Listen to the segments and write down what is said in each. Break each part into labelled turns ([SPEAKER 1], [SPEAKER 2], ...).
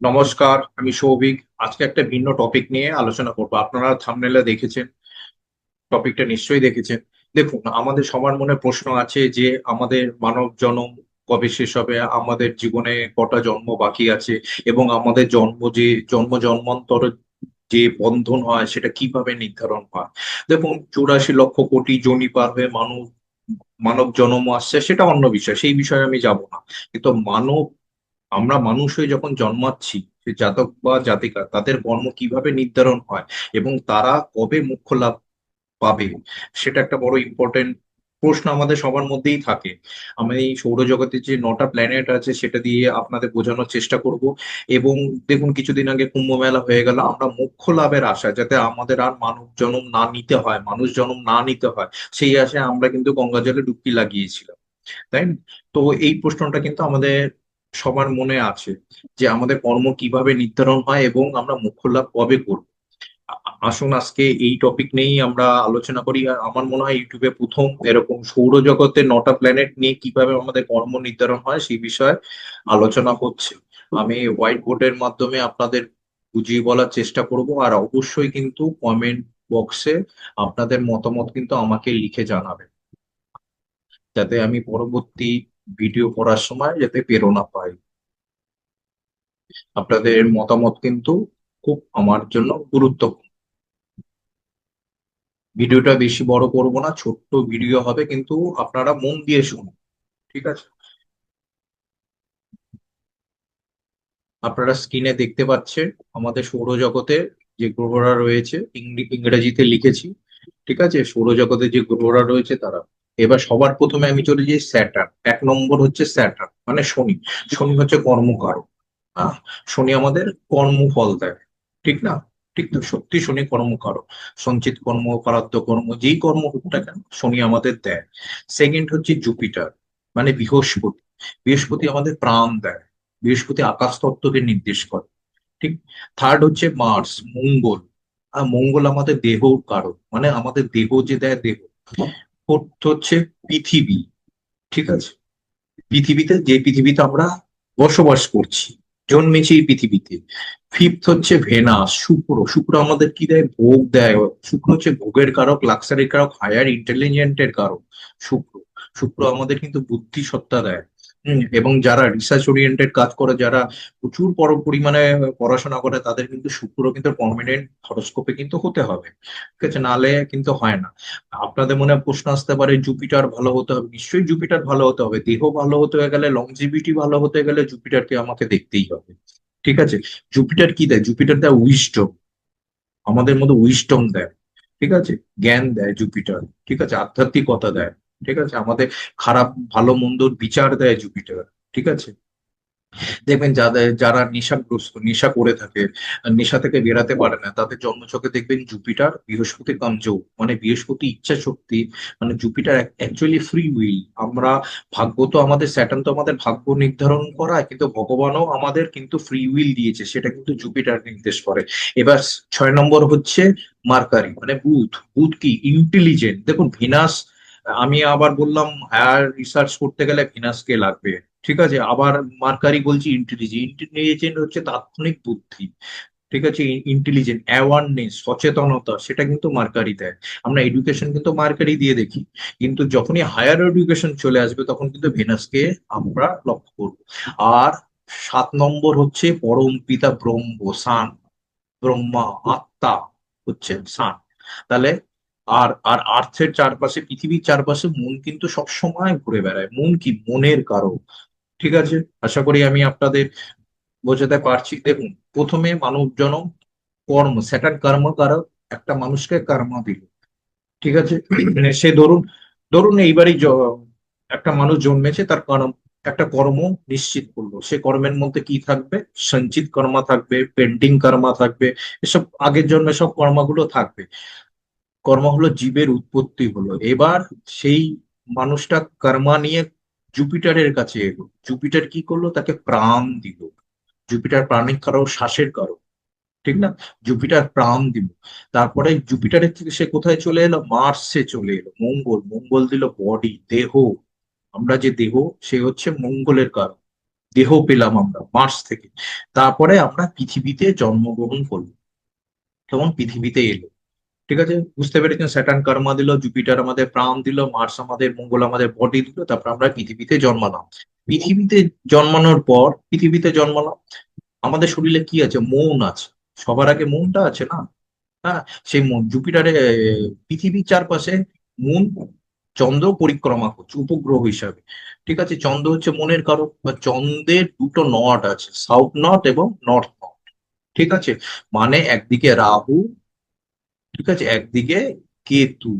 [SPEAKER 1] নমস্কার, আমি সৌভিক। আজকে একটা ভিন্ন টপিক নিয়ে আলোচনা করব। আপনারা থাম্বনেলে দেখেছেন টপিকটা নিশ্চয়ই দেখেছেন। দেখুন, আমাদের সবার মনে প্রশ্ন আছে যে আমাদের মানব জনম কবে শেষ হবে, আমাদের জীবনে কটা জন্ম বাকি আছে, এবং আমাদের জন্ম যে, জন্ম জন্মান্তর যে বন্ধন হয়, সেটা কীভাবে নির্ধারণ হয়? দেখুন, চুরাশি লক্ষ কোটি জনি পার হয়ে মানব মানব জন্ম আসছে, সেটা অন্য বিষয়। সেই বিষয়ে আমি যাব না। কিন্তু মানব আমরা মানুষ হয়ে যখন জন্মাচ্ছি, সে জাতক বা জাতিকা, তাদের কর্ম কীভাবে নির্ধারণ হয় এবং তারা কবে মোক্ষ লাভ পাবে, সেটা একটা বড় ইম্পর্টেন্ট প্রশ্ন আমাদের সবার মধ্যেই থাকে। আমি এই সৌরজগতের যে নটা প্ল্যানেট আছে, সেটা দিয়ে আপনাদের বোঝানোর চেষ্টা করব এবং দেখুন, কিছুদিন আগে কুম্ভ মেলা হয়ে গেল, আমরা মোক্ষ লাভের আশা যাতে আমাদের আর মানব জন্ম না নিতে হয়, মানুষ জন্ম না নিতে হয়, সেই আশায় আমরা কিন্তু গঙ্গা জলে ডুবকি লাগিয়েছিলাম, তাই তো এই প্রশ্নটা কিন্তু আমাদের সবার মনে আছে যে আমাদের কর্ম কীভাবে নির্ধারণ হয় এবং আমরা মোক্ষ লাভ কবে করব। আসুন আজকে এই টপিক নিয়েই আমরা আলোচনা করি। আর আমার মনে হয় ইউটিউবে প্রথম এরকম সৌরজগতের নটা প্ল্যানেট নিয়ে কীভাবে আমাদের কর্ম নির্ধারণ হয় সেই বিষয়ে আলোচনা করছে আমি হোয়াইট বোর্ডের মাধ্যমে আপনাদের বুঝিয়ে বলার চেষ্টা করব। আর অবশ্যই কিন্তু কমেন্ট বক্সে আপনাদের মতামত কিন্তু আমাকে লিখে জানাবেন। যাতে আমি পরবর্তী ভিডিও করার সময় যাতে প্রেরণা পাই। আপনাদের মতামত কিন্তু খুব আমার জন্য গুরুত্বপূর্ণ। ভিডিওটা বেশি বড় করব না, ছোট্ট ভিডিও হবে, কিন্তু আপনারা মন দিয়ে শুনুন, ঠিক আছে? আপনারা স্ক্রিনে দেখতে পাচ্ছেন আমাদের সৌরজগতে যে গ্রহরা রয়েছে ইংরেজিতে লিখেছি, ঠিক আছে? সৌরজগতে যে গ্রহরা রয়েছে তারা। এবার সবার প্রথমে আমি চলে যাই স্যাটার্ন। এক নম্বর হচ্ছে স্যাটার্ন মানে শনি। শনি হচ্ছে কর্মকারক। আহ, শনি আমাদের কর্মফল দেয়, ঠিক না? ঠিক তো? সত্যি শনি কর্মকারক। সঞ্চিত কর্ম প্রারব্ধ কর্ম, যেই কর্ম হোক না কেন, শনি আমাদের দেয়। সেকেন্ড হচ্ছে জুপিটার মানে বৃহস্পতি। বৃহস্পতি আমাদের প্রাণ দেয়। বৃহস্পতি আকাশ তত্ত্বকে নির্দেশ করে, ঠিক? থার্ড হচ্ছে মার্স মঙ্গল। আর মঙ্গল আমাদের দেহ কারক মানে আমাদের দেহ যে দেয় দেহ। ফোর্থ হচ্ছে পৃথিবী, ঠিক আছে? পৃথিবীতে, যে পৃথিবীতে আমরা বসবাস করছি, জন্মেছি এই পৃথিবীতে। ফিফথ হচ্ছে ভেনাস শুক্র। শুক্র আমাদের কি দেয়? ভোগ দেয়। শুক্র হচ্ছে ভোগের কারক লাক্সারির কারক হায়ার ইন্টেলিজেন্টের কারক, শুক্র। শুক্র আমাদের কিন্তু বুদ্ধি সত্তা দেয়। এবং যারা রিসার্চ ওরিয়েন্টেড কাজ করে, যারা প্রচুর বড় পরিমাণে পড়াশোনা করে, তাদের কিন্তু শুক্র কিন্তু পার্মানেন্ট হরোস্কোপে কিন্তু হতে হবে। ঠিক আছে? নালে কিন্তু হয় না। আপনাদের মনে প্রশ্ন আসতে পারে জুপিটার ভালো হতে হবে? নিশ্চয়ই জুপিটার ভালো হতে হবে। দেহ ভালো হতে গেলে লংজিভিটি ভালো হতে গেলে জুপিটারকে আমাকে দেখতেই হবে। ঠিক আছে? জুপিটার কি দেয়? জুপিটার দেয় উইস্টম আমাদের মধ্যে উইস্টম দেয়। ঠিক আছে? জ্ঞান দেয় জুপিটার ঠিক আছে? আধ্যাত্মিকতা দেয়। ঠিক আছে? আমাদের খারাপ, ভালো, মন্দর বিচার দেয় জুপিটার ঠিক আছে? দেখবেন যাদের, যারা নেশাগ্রস্ত, নেশা করে থাকে, নেশা থেকে বেরাতে পারে না, তাদের জন্মছকে দেখবেন জুপিটার বৃহস্পতি কমজোর মানে বৃহস্পতি ইচ্ছা শক্তি মানে জুপিটার অ্যাকচুয়ালি ফ্রি উইল আমরা ভাগ্য তো আমাদের স্যাটার্ন তো আমাদের ভাগ্য নির্ধারণ করায়, কিন্তু ভগবানও আমাদের কিন্তু ফ্রি উইল দিয়েছে, সেটা কিন্তু জুপিটার নির্দেশ করে। এবার ছয় নম্বর হচ্ছে মার্কারি মানে বুধ। বুধ কি? ইন্টেলিজেন্ট দেখুন ভিনাস আমি আবার বললাম হায়ার রিসার্চ করতে গেলে ভিনাসকে লাগবে। ঠিক আছে? আবার মার্কারি বলছি ইন্টেলিজেন্ট ইন্টেলিজেন্ট হচ্ছে তাৎক্ষণিক বুদ্ধি। ঠিক আছে? ইন্টেলিজেন্ট অ্যাওয়ারনেস সচেতনতা, সেটা কিন্তু মার্কারি দেয়। আমরা এডুকেশন কিন্তু মার্কারি দিয়ে দেখি। কিন্তু যখনই হায়ার এডুকেশন চলে আসবে, তখন কিন্তু ভেনাসকে আমরা লক্ষ্য করব। আর সাত নম্বর হচ্ছে পরম পিতা ব্রহ্ম, সান। ব্রহ্মা, আত্মা হচ্ছে সান। তাহলে আর আর আর্থের চারপাশে, পৃথিবীর চারপাশে মন কিন্তু সব সময় ঘুরে বেড়ায়। মন কি? মনের কারক ঠিক আছে? আশা করি আমি আপনাদের বোঝাতে পারছি। দেখুন, প্রথমে মানব কর্ম। স্যাটার্ন কর্ম কারক, একটা মানুষকে কর্ম দিল। ঠিক আছে? সে ধরুন ধরুন এইবারই একটা মানুষ জন্মেছে, তার কর্ম, একটা কর্ম নিশ্চিত করল। সে কর্মের মধ্যে কি থাকবে? সঞ্চিত কর্মা থাকবে, পেন্টিং কর্মা থাকবে, এসব আগের জন্মে সব কর্মাগুলো থাকবে। কর্ম হলো জীবের উৎপত্তি হলো। এবার সেই মানুষটা কর্মা নিয়ে জুপিটারের কাছে এলো। জুপিটার কি করল? তাকে প্রাণ দিল। জুপিটার প্রাণিক কারও শ্বাসের কারও ঠিক না? জুপিটার প্রাণ দিল। তারপরে জুপিটারের থেকে সে কোথায় চলে এলো? মার্সে চলে এলো। মঙ্গল মঙ্গল দিল বডি দেহ। আমরা যে দেহ, সে হচ্ছে মঙ্গলের কারণ। দেহ পেলাম আমরা মার্স থেকে। তারপরে আমরা পৃথিবীতে জন্মগ্রহণ করলাম। কেমন? পৃথিবীতে এলো। ঠিক আছে? বুঝতে পেরেছেন? স্যাটার্ন কর্মা দিল জুপিটার আমাদের প্রাণ দিল মার্স আমাদের মঙ্গল আমাদের বডি দিল, তারপর আমরা পৃথিবীতে জন্মালাম। পৃথিবীতে জন্মানোর পর পৃথিবীতে জন্মালাম। আমাদের শরীরে কি আছে? মন আছে। সবার আগে মনটা আছে না? হ্যাঁ সেই মন জুপিটারে পৃথিবীর চারপাশে মন, চন্দ্র পরিক্রমা করছে, উপগ্রহ হিসাবে। ঠিক আছে? চন্দ্র হচ্ছে মনের কারক, বা চন্দ্রের দুটো নট আছে সাউথ নট এবং নর্থ নট ঠিক আছে? মানে একদিকে রাহু ঠিক আছে? একদিকে কেতু।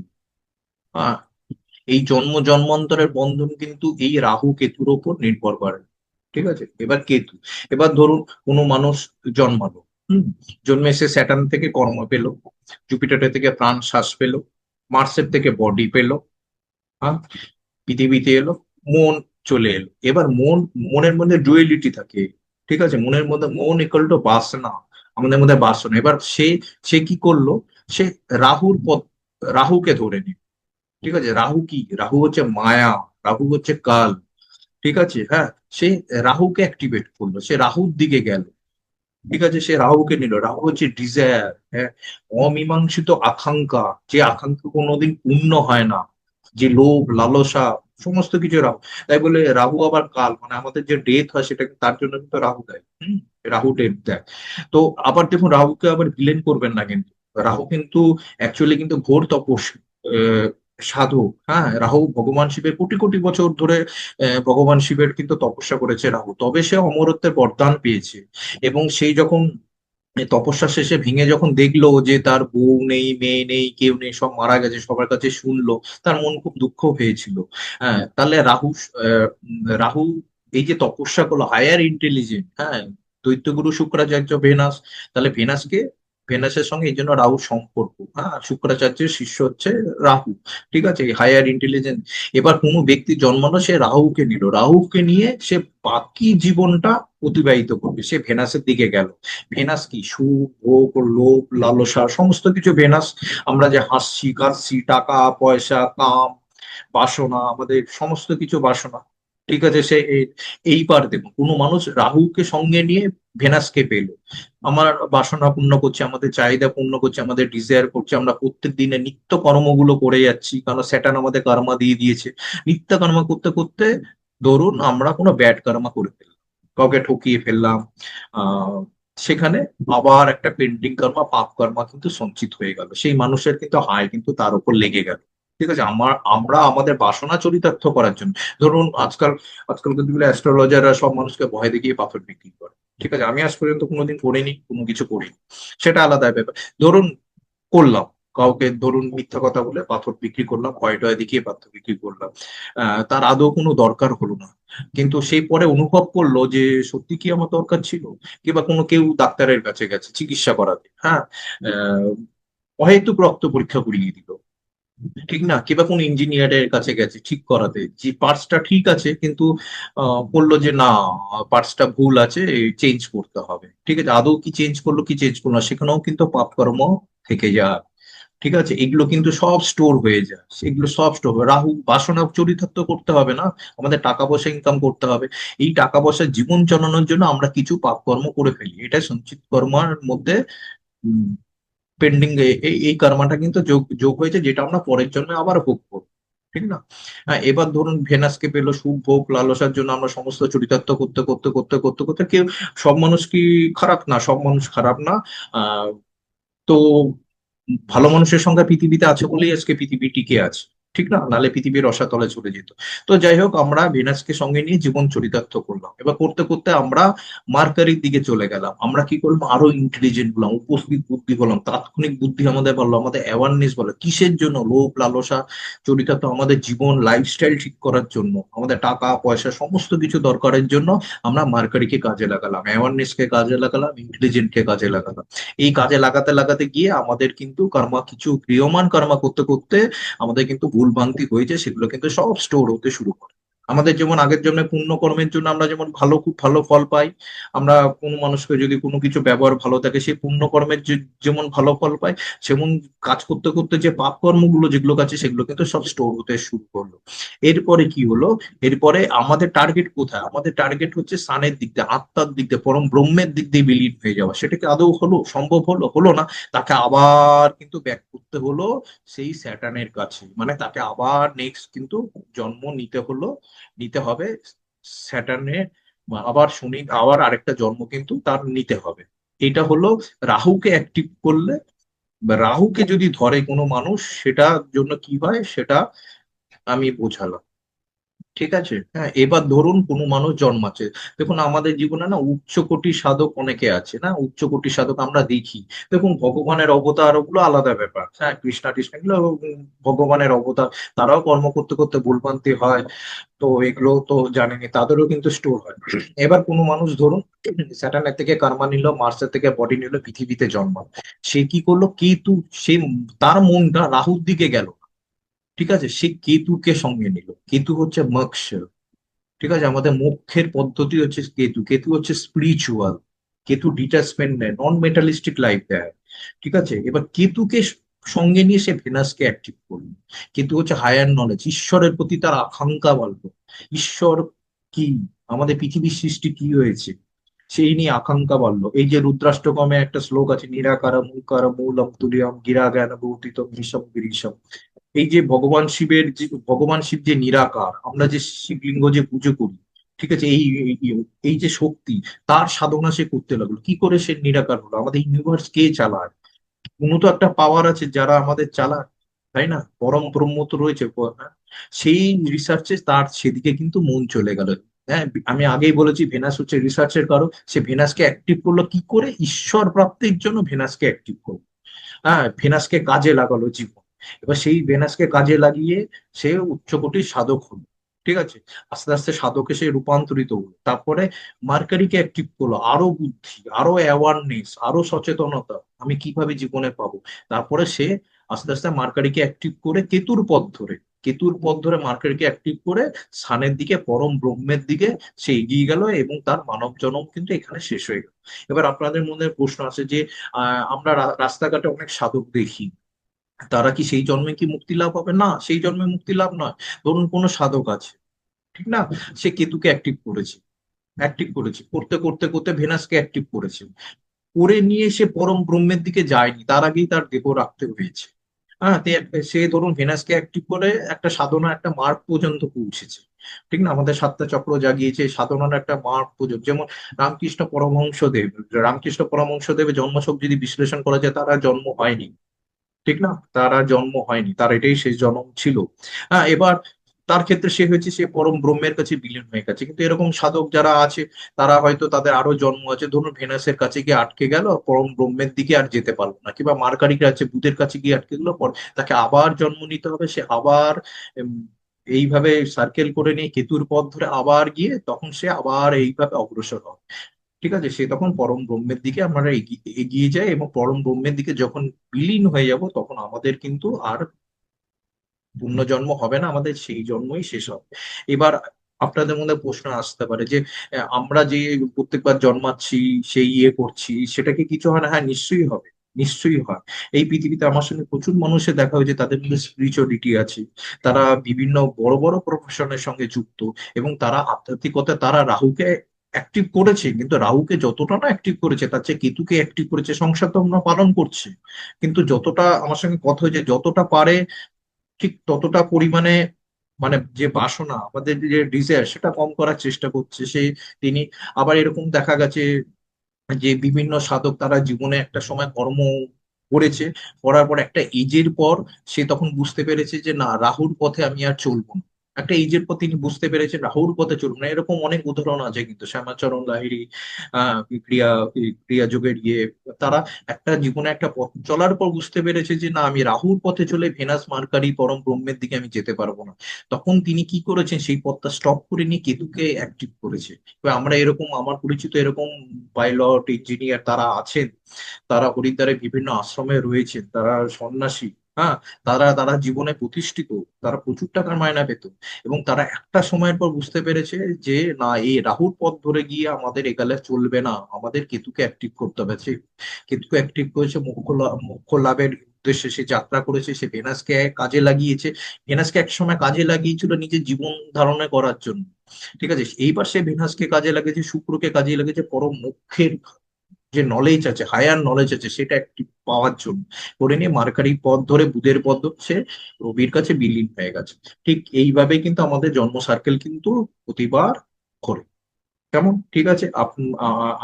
[SPEAKER 1] এই জন্ম জন্মান্তরের বন্ধন কিন্তু এই রাহু কেতুর ওপর নির্ভর করে। ঠিক আছে? এবার কেতু। এবার ধরুন কোনো মানুষ জন্মালো জন্মে সে স্যাটার্ন থেকে কর্ম পেল, জুপিটার থেকে প্রাণ শ্বাস পেল, মার্সের থেকে বডি পেল হ্যাঁ পৃথিবীতে এলো, মন চলে এলো। এবার মন, মনের মধ্যে ডুয়েলিটি থাকে। ঠিক আছে? মনের মধ্যে মন ইকুয়াল টু বাসনা। আমাদের মধ্যে বাসনা। এবার সে সে কি করল? সে রাহুর পথ, রাহুকে ধরে নিল। ঠিক আছে? রাহু কি? রাহু হচ্ছে মায়া, রাহু হচ্ছে কাল। ঠিক আছে? হ্যাঁ? সে রাহুকে অ্যাক্টিভেট করল, সে রাহুর দিকে গেল। ঠিক আছে? সে রাহুকে নিল। রাহু হচ্ছে ডিজায়ার হ্যাঁ? অমীমাংসিত আকাঙ্ক্ষা, যে আকাঙ্ক্ষা কোনোদিন পূর্ণ হয় না। যে লোভ, লালসা, সমস্ত কিছু রাহু। তাই বলে রাহু আবার কাল মানে আমাদের যে ডেথ হয় সেটাকে তার জন্য কিন্তু রাহু দেয়। হম? রাহু ডেথ দেয়। তো আবার দেখুন, রাহুকে আবার ভিলেন করবেন না কিন্তু। রাহু কিন্তু অ্যাকচুয়ালি কিন্তু ঘোর তপস সাধু হ্যাঁ? রাহু ভগবান শিবের কোটি কোটি বছর ধরে ভগবান শিবের কিন্তু তপস্যা করেছে রাহু। তবে সে অমরত্বের বরদান পেয়েছে এবং সেই যখন তপস্যা শেষে ভেঙে যখন দেখল যে তার বউ নেই, মেয়ে নেই, কেউ নেই, সব মারা গেছে, সবার কাছে শুনলো, তার মন খুব দুঃখ হয়েছিল হ্যাঁ তাহলে রাহু রাহু এই যে তপস্যা করল হায়ার ইন্টেলিজেন্ট হ্যাঁ? দৈত্যগুরু শুক্রাচার্য ভেনাস, তাহলে ভেনাসকে ভেনাসের সঙ্গে, এই জন্য রাহু সম্পর্ক হ্যাঁ শুক্রাচার্যের শিষ্য হচ্ছে রাহু, ঠিক আছে? হায়ার ইন্টেলিজেন্স এবার কোনো ব্যক্তি জন্মানো সে রাহুকে নিল। রাহুকে নিয়ে সে বাকি জীবনটা অতিবাহিত করবে। সে ভেনাসের দিকে গেল। ভেনাস কি? সুখ, ভোগ, লোভ, লালসা, সমস্ত কিছু ভেনাস। আমরা যে হাসছি, কাঁদছি, টাকা, পয়সা, কাম, বাসনা, আমাদের সমস্ত কিছু বাসনা। ঠিক আছে, সে এইবার দেখুন, কোনো মানুষ রাহুকে সঙ্গে নিয়ে ভেনাসকে পেল। আমার বাসনা পূর্ণ করছে, আমাদের চাহিদা পূর্ণ করছে, আমাদের ডিজায়ার করছে, আমরা প্রত্যেক দিনে নিত্য কর্মগুলো করে যাচ্ছি, কারণ স্যাটান আমাদের কর্মা দিয়ে দিয়েছে। নিত্য কর্মা করতে করতে ধরুন আমরা কোনো ব্যাড কর্মা করে ফেললাম, কাউকে ঠকিয়ে ফেললাম আহ সেখানে আবার একটা পেন্টিং কর্মা পাপ কর্মা কিন্তু সঞ্চিত হয়ে গেল। সেই মানুষের কিন্তু হায় কিন্তু তার উপর লেগে গেল। ঠিক আছে, আমার, আমরা আমাদের বাসনা চরিতার্থ করার জন্য। ধরুন, আজকাল আজকাল কিন্তু অ্যাস্ট্রোলজাররা সব মানুষকে ভয় দেখিয়ে পাথর বিক্রি করে। ঠিক আছে, আমি আজ পর্যন্ত কোনোদিন করিনি কোনো কিছু করিনি সেটা আলাদা ব্যাপার। ধরুন, করলাম, কাউকে ধরুন মিথ্যা কথা বলে পাথর বিক্রি করলাম, ভয় টয় দেখিয়ে পাথর বিক্রি করলাম। তার আদৌ কোনো দরকার হলো না। কিন্তু সেই পরে অনুভব করল যে সত্যি কি আমার দরকার ছিল? কিংবা কোনো কেউ ডাক্তারের কাছে গেছে, চিকিৎসা করাতে। হ্যাঁ অহেতুক রক্ত পরীক্ষা করিয়ে দিল। ঠিক না? কিংবা কোন ইঞ্জিনিয়ারের কাছে গেছে, ঠিক করাতে। যে পার্টসটা ঠিক আছে, কিন্তু বলল যে না পার্টসটা ভুল আছে চেঞ্জ করতে হবে। ঠিক আছে? আদৌ কি চেঞ্জ করল, কি চেঞ্জ করল সেখানেও কিন্তু পাপকর্ম থেকে যায়। ঠিক আছে? এগুলো কিন্তু সব স্টোর হয়ে যায়। সেগুলো সব স্টোর রাহু, বাসনা চরিতার্থ করতে হবে না? আমাদের টাকা পয়সা ইনকাম করতে হবে। এই টাকা পয়সা জীবন চালানোর জন্য আমরা কিছু পাপকর্ম করে ফেলি। এটা সঞ্চিত কর্মার মধ্যে পেন্ডিং এই কর্মাটা কিন্তু যোগ যোগ হয়েছে, যেটা আমরা পরের জন্য আবার ভোগ করব, ঠিক না? এবার ধরুন ভেনাসকে পেল সুখ ভোগ, লালসার জন্য আমরা সমস্ত চরিতার্থ করতে করতে করতে করতে করতে কেউ, সব মানুষ কি খারাপ না? সব মানুষ খারাপ না? তো ভালো মানুষের সংখ্যা পৃথিবীতে আছে বলেই আজকে পৃথিবী টিকে আছে। ঠিক না? নালে পৃথিবীর রসাতলে চলে যেত। তো যাই হোক আমরা ভেনাসকে সঙ্গে নিয়ে জীবন চরিতার্থ করলাম। এবার করতে করতে আমরা মার্কারির দিকে চলে গেলাম। আমরা কি করলাম? আরও ইন্টেলিজেন্ট হলাম, উপস্থিত বুদ্ধি হলাম, তাৎক্ষণিক বুদ্ধি আমাদের বলল আমাদের অ্যাওয়ারনেস বলো কিসের জন্য? লোভ, লালসা, চরিতার্থ, আমাদের জীবন লাইফস্টাইল ঠিক করার জন্য, আমাদের টাকা, পয়সা, সমস্ত কিছু দরকারের জন্য আমরা মার্কারিকে কাজে লাগালাম। অ্যাওয়ারনেসকে কাজে লাগালাম ইন্টেলিজেন্টকে কাজে লাগালাম। এই কাজে লাগাতে লাগাতে গিয়ে আমাদের কিন্তু কর্মা, কিছু ক্রিয়মান কর্মা করতে করতে আমাদের কিন্তু ভুলভ্রান্তি হয়েছে সেগুলো কিন্তু সব স্টোর হতে শুরু করে। আমাদের যেমন আগের জন্য পুণ্য কর্মের জন্য আমরা যেমন ভালো, খুব ভালো ফল পাই, আমরা কোনো মানুষকে যদি কোনো কিছু ব্যবহার ভালো থাকে সেই পুণ্য কর্মের যেমন ভালো ফল পাই সেমন কাজ করতে করতে যে পাপ কর্মগুলো যেগুলো আছে, সেগুলো কিন্তু সব স্টোর হতে শুরু করল। এরপরে কি হলো? এরপরে আমাদের টার্গেট কোথায়? আমাদের টার্গেট হচ্ছে সানের দিক দিয়ে, আত্মার দিক দিয়ে, পরম ব্রহ্মের দিক দিয়ে বিলীন হয়ে যাওয়া। সেটাকে আদৌ হলো, সম্ভব হলো হলো না, তাকে আবার কিন্তু ব্যাক করতে হলো সেই স্যাটার্নের কাছে। মানে তাকে আবার নেক্সট কিন্তু জন্ম নিতে হলো নিতে হবে। স্যাটার্নে আবার শনি, আবার আরেকটা জন্ম কিন্তু তার নিতে হবে। এটা হলো রাহুকে অ্যাক্টিভ করলে রাহুকে যদি ধরে কোনো মানুষ, সেটার জন্য কি হয়? সেটা আমি বোঝালাম। ঠিক আছে? হ্যাঁ এবার ধরুন কোনো মানুষ জন্মাচ্ছে। দেখুন, আমাদের জীবনে না উচ্চকোটি সাধক অনেকে আছে, না? উচ্চকোটি সাধক আমরা দেখি। দেখুন, ভগবানের অবতার ওগুলো আলাদা ব্যাপার। হ্যাঁ কৃষ্ণা কৃষ্ণ এগুলো ভগবানের অবতার। তারাও কর্ম করতে করতে ভুলভ্রান্তি হয়। তো এগুলো তো জানেনি তাদেরও কিন্তু স্টোর হয়। এবার কোনো মানুষ ধরুন, স্যাটার্নের থেকে কার্মা নিল, মার্সের থেকে বডি নিল, পৃথিবীতে জন্মাল। সে কি করল? কেতু, সে তার মনটা রাহুর দিকে গেল। ঠিক আছে? সে কেতুকে সঙ্গে নিল। কেতু হচ্ছে মক্ষ। ঠিক আছে? আমাদের মোক্ষের পদ্ধতি হচ্ছে কেতু। কেতু হচ্ছে স্পিরিচুয়াল কেতু ডিটাচমেন্ট নেয় নন মেটালিস্টিক লাইফ দেয়। ঠিক আছে? এবার কেতুকে সঙ্গে নিয়ে সে ভেনাসকে অ্যাক্টিভ করল। কেতু হচ্ছে হায়ার নলেজ ঈশ্বরের প্রতি তার আকাঙ্ক্ষা বাড়লো। ঈশ্বর কি? আমাদের পৃথিবীর সৃষ্টি কি হয়েছে? সেই নিয়ে আকাঙ্ক্ষা বাড়লো। এই যে রুদ্রাষ্টকমে একটা শ্লোক আছে নিরাকার মুকার মূলম তুলিয়ম গিরা জ্ঞান ভৌতিতম বিষম গিরিশম। এই যে ভগবান শিবের যে, ভগবান শিব যে নিরাকার, আমরা যে শিবলিঙ্গ যে পুজো করি, ঠিক আছে, এই, এই- যে শক্তি, তার সাধনা সে করতে লাগল। কি করে সে নিরাকার হলো? আমাদের ইউনিভার্স কে চালায়? কোনো তো একটা পাওয়ার আছে যারা আমাদের চালায়, তাই না? পরম ব্রহ্ম তো রয়েছে হ্যাঁ? সেই রিসার্চে তার সেদিকে কিন্তু মন চলে গেল। হ্যাঁ আমি আগেই বলেছি ভেনাস হচ্ছে রিসার্চের কারও সে ভেনাসকে অ্যাক্টিভ করল, কি করে? ঈশ্বর প্রাপ্তির জন্য ভেনাসকে অ্যাক্টিভ করল। হ্যাঁ ভেনাসকে কাজে লাগালো জীবন। এবার সেই ভেনাসকে কাজে লাগিয়ে সে উচ্চকোটির সাধক হলো, ঠিক আছে? আস্তে আস্তে সাধকে সে রূপান্তরিত হলো। তারপরে মার্কারিকে অ্যাক্টিভ করল, আরও বুদ্ধি, আরও অ্যাওয়ারনেস আরও সচেতনতা, আমি কীভাবে জীবনে পাবো? তারপরে সে আস্তে আস্তে মার্কারিকে অ্যাক্টিভ করে কেতুর পথ ধরে, কেতুর পথ ধরে মার্কারিকে অ্যাক্টিভ করে সানের দিকে, পরম ব্রহ্মের দিকে সে এগিয়ে গেল এবং তার মানব জনম কিন্তু এখানে শেষ হয়ে গেল। এবার আপনাদের মধ্যে প্রশ্ন আছে যে আমরা রাস্তাঘাটে অনেক সাধক দেখি তারা কি সেই জন্মে কি মুক্তি লাভ হবে? না, সেই জন্মে মুক্তি লাভ নয়। ধরুন কোনো সাধক আছে, ঠিক না? সে কেতুকে অ্যাক্টিভ করেছে অ্যাক্টিভ করেছে। করতে করতে করতে ভেনাসকে অ্যাক্টিভ করেছে। করে নিয়ে সে পরম ব্রহ্মের দিকে যায়নি, তার আগেই তার দেহ রাখতে হয়েছে। হ্যাঁ সে ধরুন ভেনাসকে অ্যাক্টিভ করে একটা সাধনা, একটা মার্গ পর্যন্ত পৌঁছেছে। ঠিক না? আমাদের সাতটা চক্র জাগিয়েছে সাধনার একটা মার্গ পর্যন্ত। যেমন রামকৃষ্ণ পরমহংসদেব, রামকৃষ্ণ পরমহংসদেবের জন্মসব যদি বিশ্লেষণ করা যায়, তারা জন্ম হয়নি। ঠিক না? তার জন্ম হয়নি, তার এটাই শেষ জন্ম ছিল। হ্যাঁ এবার তার ক্ষেত্রে সে হয়েছে, সে পরম ব্রহ্মের কাছে বিলীন হয়ে গেছে। কিন্তু এরকম সাধক যারা আছে, তারা হয়তো তাদের আরও জন্ম আছে। ধরুন, ভেনাসের কাছে গিয়ে আটকে গেল, পরম ব্রহ্মের দিকে আর যেতে পারল না। কিংবা মার্কারিকে আছে বুধের কাছে গিয়ে আটকে গেল, পর তাকে আবার জন্ম নিতে হবে। সে আবার এইভাবে সার্কেল করে নিয়ে কেতুর পথ ধরে আবার গিয়ে তখন সে আবার এইভাবে অগ্রসর হবে। ঠিক আছে? সে তখন পরম ব্রহ্মের দিকে আমরা এগিয়ে যাই এবং পরম ব্রহ্মের দিকে যখন বিলীন হয়ে যাব, তখন আমাদের কিন্তু আর পুনর্জন্ম হবে না, আমাদের সেই জন্মই শেষ হবে। এবার আপনাদের মধ্যে প্রশ্ন আসতে পারে যে আমরা যে প্রত্যেকবার জন্মাচ্ছি, সেই ইয়ে করছি, সেটাকে কিছু হয় না? হ্যাঁ নিশ্চয়ই হবে, নিশ্চয়ই হয়। এই পৃথিবীতে আমার সঙ্গে প্রচুর মানুষের দেখা হয়েছে, তাদের মধ্যে স্পিরিচুয়ালিটি আছে, তারা বিভিন্ন বড় বড় প্রফেশনের সঙ্গে যুক্ত এবং তারা আধ্যাত্মিকতা তারা রাহুকে অ্যাক্টিভ করেছে, কিন্তু রাহুকে যতটা না অ্যাক্টিভ করেছে, তার চেয়ে কেতুকে অ্যাক্টিভ করেছে, সংসার তো আমরা পালন করছে। কিন্তু যতটা আমার সঙ্গে কথা হয়েছে, যতটা পারে, ঠিক ততটা পরিমাণে মানে যে বাসনা, আমাদের যে ডিজায়ার সেটা কম করার চেষ্টা করছে। সে, তিনি আবার এরকম দেখা গেছে যে বিভিন্ন সাধক তারা জীবনে একটা সময় কর্ম করেছে, করার পর একটা এজের পর সে তখন বুঝতে পেরেছে যে না, রাহুর পথে আমি আর চলবো না। একটা এজের পর তিনি বুঝতে পেরেছেন, রাহুর পথে চলুন না, এরকম অনেক উদাহরণ আছে কিন্তু শ্যামাচরণ, লাহিড়ী ক্রিয়া ক্রিয়া যুগের ইয়ে তারা একটা জীবনে একটা পথ চলার পর বুঝতে পেরেছে যে না, আমি রাহুর পথে চলে ভেনাস, মার্কারি, পরম ব্রহ্মের দিকে আমি যেতে পারব না। তখন তিনি কি করেছেন, সেই পথটা স্টপ করে নিয়ে কেতুকে অ্যাক্টিভ করেছে। এবার আমরা এরকম, আমার পরিচিত এরকম পাইলট ইঞ্জিনিয়ার তারা আছেন, তারা হরিদ্বারে বিভিন্ন আশ্রমে রয়েছেন, তারা সন্ন্যাসী হ্যাঁ তারা তারা জীবনে প্রতিষ্ঠিত, তারা প্রচুর টাকার মায়না পেত এবং তারা একটা সময়ের পর বুঝতে পেরেছে যে, না, এই রাহুর পথ ধরে গিয়ে আমাদের একালে চলবে না, আমাদের কেতুকে অ্যাক্টিভ করতে হবে। কেতুকে অ্যাক্টিভ করেছে মোক্ষ মোক্ষ লাভের উদ্দেশ্যে সে যাত্রা করেছে, সে ভেনাসকে কাজে লাগিয়েছে। ভেনাসকে একসময় কাজে লাগিয়েছিল নিজের জীবন ধারণে করার জন্য। ঠিক আছে, এইবার সে ভেনাসকে কাজে লাগিয়েছে, শুক্রকে কাজে লাগিয়েছে, পরম মোক্ষের যে নলেজ আছে হায়ার নলেজ আছে, সেটা একটি পাওয়ার জন্য। করে নিয়ে মার্কারি পথ ধরে বুধের পথ হচ্ছে রবির কাছে বিলীন হয়ে গেছে। ঠিক এইভাবে কিন্তু আমাদের জন্ম সার্কেল কিন্তু প্রতিবার করে কেমন? ঠিক আছে?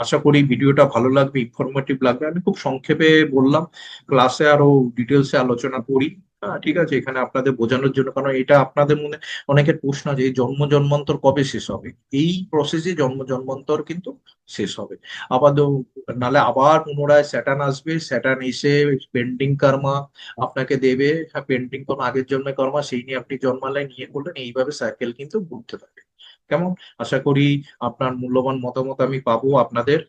[SPEAKER 1] আশা করি ভিডিওটা ভালো লাগবে ইনফরমেটিভ লাগবে। আমি খুব সংক্ষেপে বললাম ক্লাসে আরও ডিটেলসে আলোচনা করি। হ্যাঁ ঠিক আছে এখানে আপনাদের বোঝানোর জন্য কারণ এটা আপনাদের মনে অনেকের প্রশ্ন আছে জন্ম জন্মান্তর কবে শেষ হবে? এই প্রসেসে জন্ম জন্মান্তর কিন্তু শেষ হবে। আবার নালে আবার পুনরায় স্যাটার্ন আসবে স্যাটার্ন এসে পেন্ডিং কর্মা আপনাকে দেবে হ্যাঁ পেন্ডিং কোন আগের জন্মে কর্মা সেই নিয়ে আপনি জন্মালয় নিয়ে করলেন এইভাবে সাইকেল কিন্তু ঘুরতে থাকে। কেমন? আশা করি আপনার মূল্যবান মতামত আমি পাবো আপনাদের।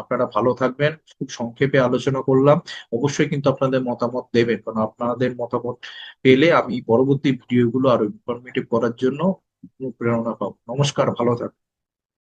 [SPEAKER 1] আপনারা ভালো থাকবেন। খুব সংক্ষেপে আলোচনা করলাম। অবশ্যই কিন্তু আপনাদের মতামত দেবেন। কারণ আপনাদের মতামত পেলে আমি পরবর্তী ভিডিওগুলো আরও ইনফরমেটিভ করার জন্য প্রেরণা পাবো। নমস্কার, ভালো থাকবেন।